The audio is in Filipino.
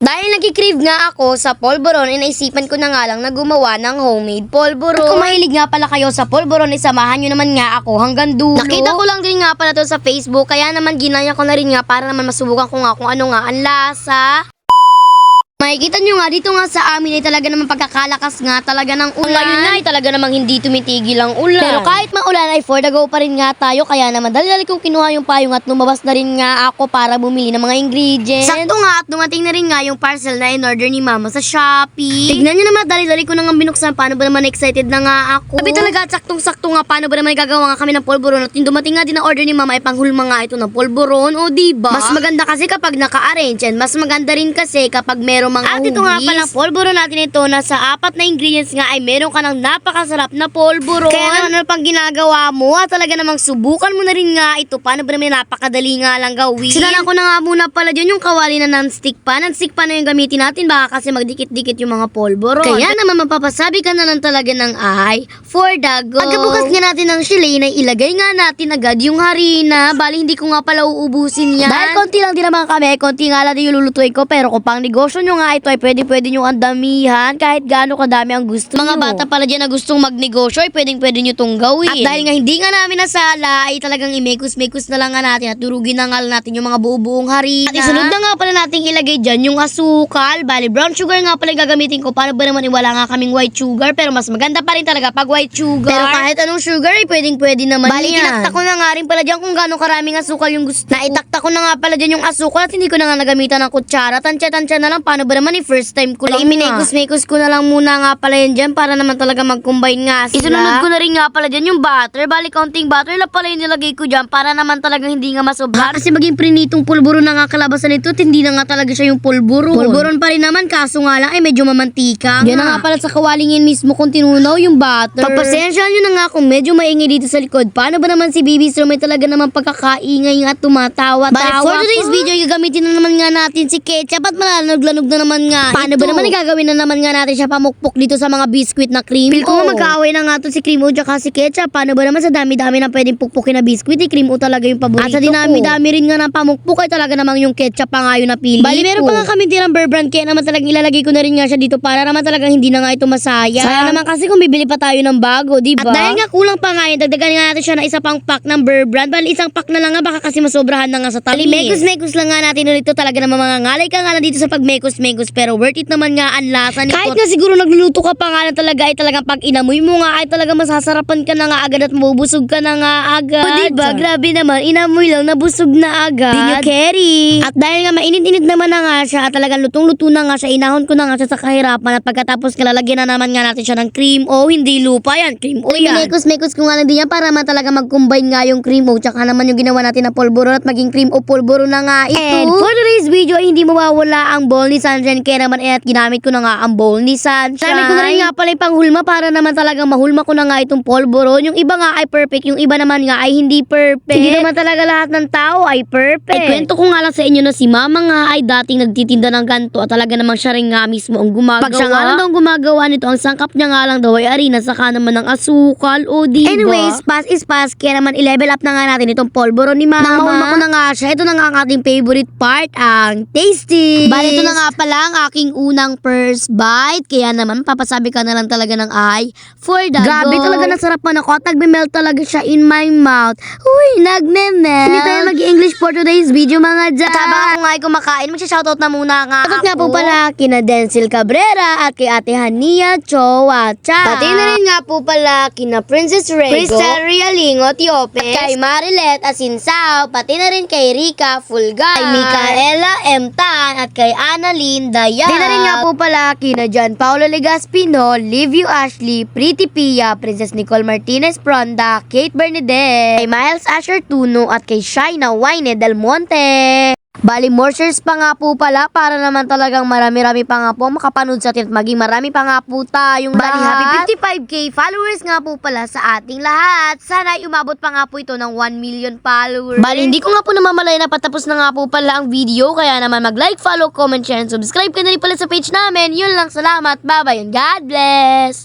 Dahil nagkikrave nga ako sa polvoron, inaisipan ko na nga lang na gumawa ng homemade polvoron. At kung mahilig nga pala kayo sa polvoron, isamahan nyo naman nga ako hanggang dulo. Nakita ko lang din nga pala to sa Facebook, kaya naman ginaya ko na rin nga para naman masubukan ko nga kung ano nga ang lasa. Makikita nyo nga, dito nga sa amin ay talaga naman pagkakalakas nga talaga ng ulan. Ngayon na ay talaga namang hindi tumitigil ang ulan. Pero kahit maulan ay for the go pa rin nga tayo. Kaya naman dali-dali kong kinuha yung payong at lumabas na rin nga ako para bumili ng mga ingredients. Sakto nga at dumating na rin nga yung parcel na in-order ni mama sa Shopee. Tignan nyo naman, dali-dali ko na nga binuksan. Paano ba naman excited na nga ako? Sabi talaga, saktong-sakto nga, paano ba naman gagawa nga kami ng polvoron. At yung dumating nga din na order ni mama ay panghulma nga ito ng polvoron. O diba? Mas maganda kasi kapag naka-arrange and mas maganda rin kasi kapag merong mga At ito nga palang polvoron natin ito na sa apat na ingredients nga ay meron ka ng napakasarap na polvoron. Kaya naman ano pang ginagawa mo? At talaga namang subukan mo na rin nga ito. Paano ba naman napakadali nga lang gawin? Sinalan ko na nga muna pala dyan yung kawali na non-stick pa. Non-stick pa na yung gamitin natin baka kasi magdikit-dikit yung mga polvoron. Kaya naman mapapasabi ka na lang talaga ng ay for the go. Pagkabukas nga natin ng shilane ay ilagay nga natin agad yung harina. Bali hindi ko nga pala uubusin yan. Dahil konti lang din naman kami, konti nga lang din yung lulutuin ko. Pero kung pang negosyo nyo nga ito ay pwede pwede nyo ang damihan kahit gaano kadami ang gusto Mga nyo. bata pala dyan na gustong magnegosyo ay pwedeng pwede nyo tong gawin. At dahil nga hindi nga namin nasala ay talagang imekos-mekos na lang nga natin at durugin na nga natin yung mga buo-buong harina. At isunod na nga pala nating ilagay dyan yung asukal. Bali, brown sugar nga pala gagamitin ko. Paano ba naman iwala nga kaming white sugar? Pero mas maganda pa rin talaga pag white sugar. Pero kahit anong sugar ay pwedeng pwede naman Bali, yan. tinaktak ko na nga rin pala dyan kung gaano karaming asukal yung gusto. Naitaktak ko na nga pala dyan yung asukal at hindi ko na nga nagamitan ng kutsara. Tansya-tansya na lang. Paano ba naman eh, first time ko lang Bali, minekos-mekos ko na lang muna nga pala yan dyan para naman talaga mag-combine nga sila. Isunod ko na rin nga pala dyan yung butter. Bali, counting butter lang pala yung nilagay ko dyan para naman talagang hindi nga masobra. kasi maging prinitong pulburo na nga kalabasan nito at hindi na nga talaga siya yung pulburo. Pulburon pa rin naman kaso nga lang ay medyo mamantika. Yan na nga pala sa kawalingin mismo kung tinunaw yung butter. Pagpasensya nyo na nga kung medyo maingay dito sa likod. Paano ba naman si Bibi Sir may talaga naman pagkakaingay nga at tumatawa-tawa. Bali, for today's video, gagamitin na naman nga natin si Ketchup at malanog-lanog na naman nga. Paano ba Ito. naman gagawin na naman nga natin siya pamukpok dito sa mga biskwit na cream? Feel ko nga magkaaway na nga to si cream o tsaka si Ketchup. Paano ba naman sa dami-dami na pwedeng pukpukin na biskwit, eh, cream o talaga yung paborito At sa dinami-dami rin nga ng pamukpok ay talaga namang yung ketchup pa nga yung napili Bali, meron pa nga kami tirang bear brand kaya naman talagang ilalagay ko na rin nga siya dito para naman talagang hindi na nga ito masaya. Sayang naman kasi kung bibili pa tayo ng bago, di ba? At dahil nga kulang pa nga yun, dagdagan nga natin siya ng isa pang pack ng bear brand. Bali, isang pack na lang nga baka kasi masobrahan na nga sa tamis. Mekos-mekos lang nga natin ulit ito talaga naman mga ngalay ka nga lang dito sa pagmekos-mekos pero worth it naman nga ang lasa nito. Kahit nga siguro nagluluto ka pa nga lang talaga ay talagang pag inamoy mo nga ay talaga masasarapan ka na nga agad at mabubusog ka na nga agad. O diba? Grabe naman, inamoy lang, nabusog na agad. Di nyo carry. At dahil nga mainit-init naman na nga siya at talagang lutong-luto na nga siya, inahon ko na nga siya sa kahirapan at pagkatapos kalalagyan na naman nga natin siya ng cream o hindi lupa yan, cream o yan. Minekos-mekos ko nga lang din yan para naman talaga mag-combine nga yung cream o tsaka naman yung ginawa natin na polvoron at maging cream o polvoron na nga ito. And for today's video ay hindi mawawala ang bowl ni Sunshine kaya naman eh, at ginamit ko na nga ang bowl ni Sunshine. Sabi ko na rin nga pala yung panghulma para naman talagang mahulma ko na nga itong polvoron. Yung iba nga ay perfect, yung iba naman nga ay hindi perfect. Hindi naman talaga lahat ng tao ay perfect. Ay kwento ko nga lang sa inyo na si mama nga ay dating nagtitinda ng ganto at talaga namang siya rin nga mismo ang gumagawa. Pag siya nga lang daw ang gumagawa nito, ang sangkap niya nga lang daw ay arena saka naman ng asukal o di ba? Anyways, pass is pass kaya naman i-level up na nga natin itong polvoron ni mama. Nang mahulma ko na nga siya, ito na nga ang ating favorite part, ang tasty. Bali, ito na nga pala ang aking unang first bite. Kaya naman, papasabi ka na lang talaga ng ay for the Grabe, go. talaga nasarapan ako at nagme-melt talaga siya in my mouth. Uy, nagme-melt. Hindi tayo mag-English for today's video mga dyan. At habang ako nga ay kumakain, magsha-shoutout na muna nga Shoutout ako. nga po pala kina Denzel Cabrera at kay Ate Hania Chowa Cha. Pati na rin nga po pala kina Princess Rego. Crystal Rialingo Tiopes. At kay Marilet Asinsao. Pati na rin kay Rika Fulgay. Kay Micaela M. Tan at kay Annalyn Dayat. Pati na rin nga po pala kina John Paulo Legaspino, Livio Ashley, Pretty Pia, Princess Nicole Martinez Pronda, Kate Bernadette, kay Miles Asher Tuno at kay Shaina Wayne Del Monte. Bali, more shares pa nga po pala para naman talagang marami-rami pa nga po makapanood sa atin at maging marami pa nga po tayong Bali, lahat. happy 55k followers nga po pala sa ating lahat. Sana ay umabot pa nga po ito ng 1 million followers. Bali, hindi ko nga po namamalay na patapos na nga po pala ang video. Kaya naman mag-like, follow, comment, share, and subscribe ka na rin pala sa page namin. Yun lang, salamat. Bye-bye and God bless!